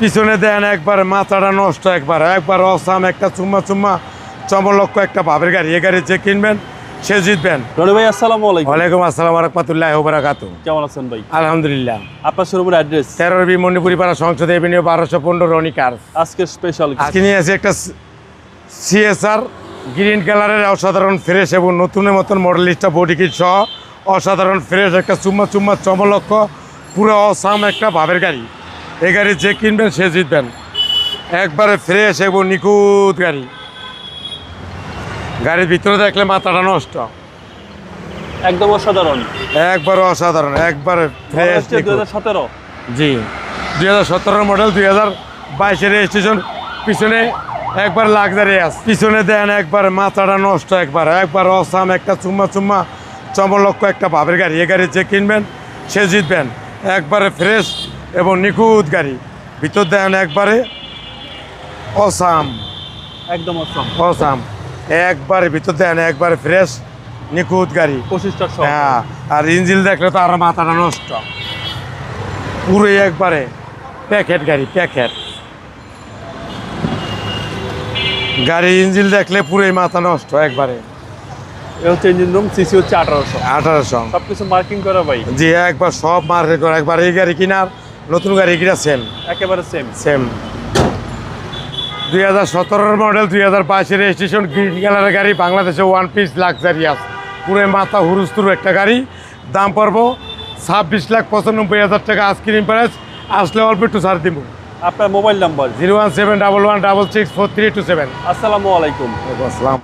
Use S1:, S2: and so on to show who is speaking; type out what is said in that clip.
S1: পিছনে দেন একবার মাথাটা নষ্ট একবার একবার অসাম একটা চুম্মা চুম্মা চমলক্ষ একটা ভাবের গাড়ি। এ গাড়ি যে কিনবেন সে জিতবেন।
S2: রনি ভাই আসসালামু আলাইকুম।
S1: ওয়ালাইকুম আসসালাম রহমতুল্লাহ ওবরাকাত
S2: কেমন আছেন ভাই?
S1: আলহামদুলিল্লাহ।
S2: আপনার শোরুমের অ্যাড্রেস?
S1: তেরোর বি মণিপুরি পাড়া সংসদ এভিনিউ রনি কার
S2: আজকে স্পেশাল
S1: আজকে নিয়ে আসি একটা সিএসআর গ্রিন কালারের অসাধারণ ফ্রেশ এবং নতুনের মতন মডেলিস্টা বডি কিট সহ অসাধারণ ফ্রেশ একটা চুম্মা চুম্মা চমলক্ষ পুরো অসাম একটা ভাবের গাড়ি। এই গাড়ি যে কিনবেন সে জিতবেন। একবারে ফ্রেশ এবং নিখুঁত গাড়ি। গাড়ির ভিতরে দেখলে মাথাটা নষ্ট।
S2: একদম অসাধারণ।
S1: একবারে অসাধারণ একবারে ফ্রেশ
S2: হাজার সতেরো।
S1: জি দুই হাজার সতেরো মডেল দুই হাজার বাইশের রেজিস্ট্রেশন পিছনে একবার লাক্সারি আস পিছনে দেন একবার মাথাটা নষ্ট একবার। একবার অসাম একটা চুম্মা চুম্মা চমলক্ষ একটা ভাবের গাড়ি। এ গাড়ি যে কিনবেন সে জিতবেন। একবারে ফ্রেশ এবং নিখুঁত গাড়ি। ভিতর দেন একবারে অসাম।
S2: একদম অসম।
S1: অসাম। একবারে ভিতর দেন একবারে ফ্রেশ নিখুঁত গাড়ি। হ্যাঁ আর ইঞ্জিল দেখলে তো আর মাথাটা নষ্ট। পুরোই একবারে প্যাকেট গাড়ি প্যাকেট। গাড়ি ইঞ্জিল দেখলে পুরোই মাথা নষ্ট একবারে।
S2: হচ্ছে ইঞ্জিন রুম সিসি হচ্ছে আঠারোশো।
S1: আঠারোশো।
S2: সব কিছু মার্কিং করা ভাই।
S1: জি একবার সব মার্কেট করে। একবার এই গাড়ি কিনার নতুন গাড়ি কিনা সেম
S2: একেবারে সেম
S1: সেম দুই হাজার সতেরোর মডেল দুই হাজার বাইশের রেজিস্ট্রেশন গ্রিন কালারের গাড়ি বাংলাদেশে ওয়ান পিস লাক্সারিয়াস পুরো মাথা হুরুস্তুর একটা গাড়ি। দাম পড়ব ছাব্বিশ লাখ পঁচানব্বই হাজার টাকা আইসক্রিম প্রাইস আসলে অল্প একটু ছাড় দিব।
S2: আপনার mobile number
S1: zero one seven double one double six four three two seven.
S2: আসসালামু আলাইকুম।
S1: আসসালাম।